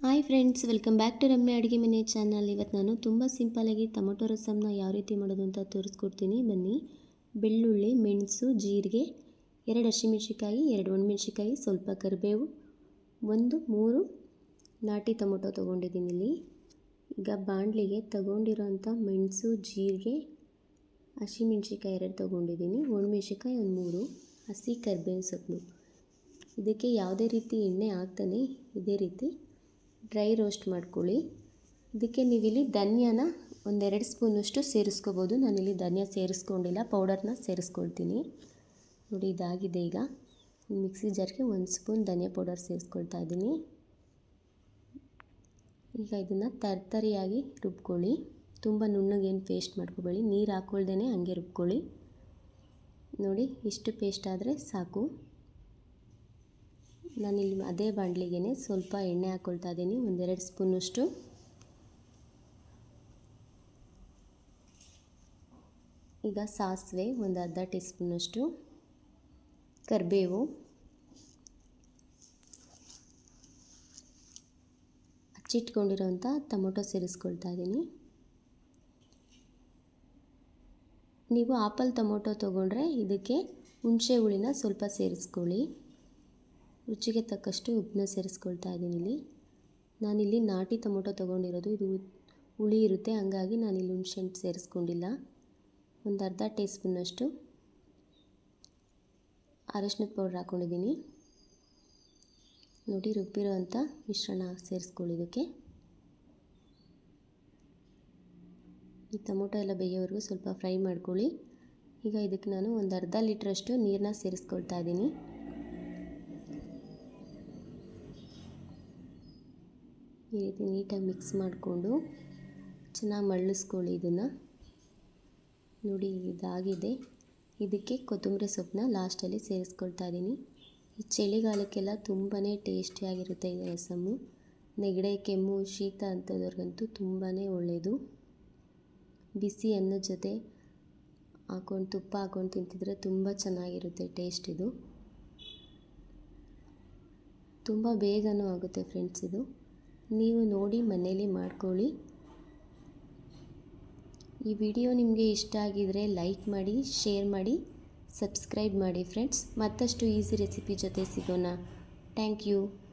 Hi friends welcome back to Ramya ಅಡುಗೆ ಮನೆ channel ಇವತ್ತು ನಾನು ತುಂಬ ಸಿಂಪಲಾಗಿ ಟೊಮೊಟೊ ರಸಮ್ನ ಯಾವ ರೀತಿ ಮಾಡೋದು ಅಂತ ತೋರಿಸ್ಕೊಡ್ತೀನಿ. ಬನ್ನಿ. ಬೆಳ್ಳುಳ್ಳಿ, ಮೆಣಸು, ಜೀರಿಗೆ, ಎರಡು ಹಸಿಮೆಣ್ಸಿಕಾಯಿ ಎರಡು ಒಣಮೆಣ್ಸಿಕಾಯಿ ಸ್ವಲ್ಪ ಕರಿಬೇವು, ಒಂದು, ಮೂರು ನಾಟಿ ಟೊಮೊಟೊ ತೊಗೊಂಡಿದ್ದೀನಿ ಇಲ್ಲಿ. ಈಗ ಬಾಣಲಿಗೆ ತಗೊಂಡಿರೋಂಥ ಮೆಣಸು, ಜೀರಿಗೆ ಹಸಿಮೆಣ್ಸಿಕಾಯಿ ಎರಡು ತೊಗೊಂಡಿದ್ದೀನಿ. ಒಣಮೆಣ್ಸಿಕಾಯಿ ಒಂದು ಮೂರು, ಹಸಿ ಕರಿಬೇವು ಸೊಪ್ಪು ಇದಕ್ಕೆ ಯಾವುದೇ ರೀತಿ ಎಣ್ಣೆ ಹಾಕ್ತಾನೆ, ಇದೇ ರೀತಿ ಡ್ರೈ ರೋಸ್ಟ್ ಮಾಡ್ಕೊಳ್ಳಿ. ಇದಕ್ಕೆ ನೀವಿಲ್ಲಿ ಧನ್ಯನ ಒಂದೆರಡು ಸ್ಪೂನಷ್ಟು ಸೇರಿಸ್ಕೋಬೋದು. ನಾನಿಲ್ಲಿ ಧನ್ಯ ಸೇರಿಸ್ಕೊಂಡಿಲ್ಲ, ಪೌಡರ್ನ ಸೇರಿಸ್ಕೊಳ್ತೀನಿ. ನೋಡಿ, ಇದಾಗಿದೆ ಈಗ. ಮಿಕ್ಸಿ ಜಾರ್ಗೆ ಒಂದು ಸ್ಪೂನ್ ಧನಿಯಾ ಪೌಡರ್ ಸೇರಿಸ್ಕೊಳ್ತಾ ಇದ್ದೀನಿ. ಈಗ ಇದನ್ನು ತರ್ತರಿಯಾಗಿ ರುಬ್ಕೊಳ್ಳಿ. ತುಂಬ ನುಣ್ಣಗೇನು ಪೇಸ್ಟ್ ಮಾಡ್ಕೋಬೇಡಿ. ನೀರು ಹಾಕ್ಕೊಳ್ದೇ ಹಂಗೆ ರುಬ್ಕೊಳ್ಳಿ. ನೋಡಿ, ಇಷ್ಟು ಪೇಸ್ಟ್ ಆದರೆ ಸಾಕು. ನಾನಿಲ್ಲಿ ಅದೇ ಬಾಣಲಿಗೆ ಸ್ವಲ್ಪ ಎಣ್ಣೆ ಹಾಕ್ಕೊಳ್ತಾ ಇದ್ದೀನಿ, ಒಂದೆರಡು ಸ್ಪೂನಷ್ಟು. ಈಗ ಸಾಸಿವೆ, ಒಂದು ಅರ್ಧ ಟೀ ಸ್ಪೂನಷ್ಟು ಕರಿಬೇವು. ಹಚ್ಚಿಟ್ಕೊಂಡಿರೋಂಥ ಟೊಮೊಟೊ ಸೇರಿಸ್ಕೊಳ್ತಾ ಇದ್ದೀನಿ. ನೀವು ಆಪಲ್ ಟೊಮೊಟೊ ತೊಗೊಂಡ್ರೆ ಇದಕ್ಕೆ ಹುಣಸೆ ಹುಳಿನ ಸ್ವಲ್ಪ ಸೇರಿಸ್ಕೊಳ್ಳಿ. ರುಚಿಗೆ ತಕ್ಕಷ್ಟು ಉಪ್ಪನ್ನ ಸೇರಿಸ್ಕೊಳ್ತಾ ಇದ್ದೀನಿ ಇಲ್ಲಿ. ನಾನಿಲ್ಲಿ ನಾಟಿ ಟೊಮೊಟೊ ತೊಗೊಂಡಿರೋದು. ಇದು ಹುಳಿ ಇರುತ್ತೆ. ಹಂಗಾಗಿ ನಾನಿಲ್ಲಿ ಹುಣಸೆ ಹಣ್ಣು ಸೇರಿಸ್ಕೊಂಡಿಲ್ಲ. ಒಂದು ಅರ್ಧ ಟೀ ಸ್ಪೂನಷ್ಟು ಅರಶಿನದ ಪೌಡ್ರ್ ಹಾಕ್ಕೊಂಡಿದ್ದೀನಿ ನೋಡಿ, ರುಬ್ಬಿರೋ ಅಂಥ ಮಿಶ್ರಣ ಸೇರಿಸ್ಕೊಳ್ಳಿ ಇದಕ್ಕೆ ಈ ಟೊಮೊಟೊ ಎಲ್ಲ ಬೇಯೋವರೆಗೂ ಸ್ವಲ್ಪ ಫ್ರೈ ಮಾಡ್ಕೊಳ್ಳಿ. ಈಗ ಇದಕ್ಕೆ ನಾನು ಒಂದು ಅರ್ಧ ಲೀಟ್ರಷ್ಟು ನೀರನ್ನ ಸೇರಿಸ್ಕೊಳ್ತಾ ಇದ್ದೀನಿ. ಈ ರೀತಿ ನೀಟಾಗಿ ಮಿಕ್ಸ್ ಮಾಡಿಕೊಂಡು ಚೆನ್ನಾಗಿ ಮಳ್ಳಿಸ್ಕೊಳ್ಳಿ ಇದನ್ನು. ನೋಡಿ, ಇದಾಗಿದೆ. ಇದಕ್ಕೆ ಕೊತ್ತಂಬರಿ ಸೊಪ್ಪನ್ನ ಲಾಸ್ಟಲ್ಲಿ ಸೇರಿಸ್ಕೊಳ್ತಾ ಇದ್ದೀನಿ. ಈ ಚಳಿಗಾಲಕ್ಕೆಲ್ಲ ತುಂಬಾ ಟೇಸ್ಟಿಯಾಗಿರುತ್ತೆ ಈ ರಸಮ್ಮು. ನೆಗಡೆ, ಕೆಮ್ಮು, ಶೀತ ಅಂಥದ್ರಿಗಂತೂ ತುಂಬಾ ಒಳ್ಳೆಯದು ಬಿಸಿ ಅನ್ನದ ಜೊತೆ ಹಾಕೊಂಡು ತುಪ್ಪ ಹಾಕೊಂಡು ತಿಂತಿದ್ರೆ ತುಂಬ ಚೆನ್ನಾಗಿರುತ್ತೆ ಟೇಸ್ಟ್ ಇದು. ತುಂಬ ಬೇಗನೂ ಆಗುತ್ತೆ ಫ್ರೆಂಡ್ಸ್ ಇದು. ನೀವು ನೋಡಿ ಮನೇಲಿ ಮಾಡ್ಕೊಳ್ಳಿ. ಈ ವಿಡಿಯೋ ನಿಮಗೆ ಇಷ್ಟ ಆಗಿದ್ರೆ ಲೈಕ್ ಮಾಡಿ, ಶೇರ್ ಮಾಡಿ, ಸಬ್ಸ್ಕ್ರೈಬ್ ಮಾಡಿ ಫ್ರೆಂಡ್ಸ್. ಮತ್ತಷ್ಟು ಈಸಿ ರೆಸಿಪಿ ಜೊತೆ ಸಿಗೋಣ. Thank you.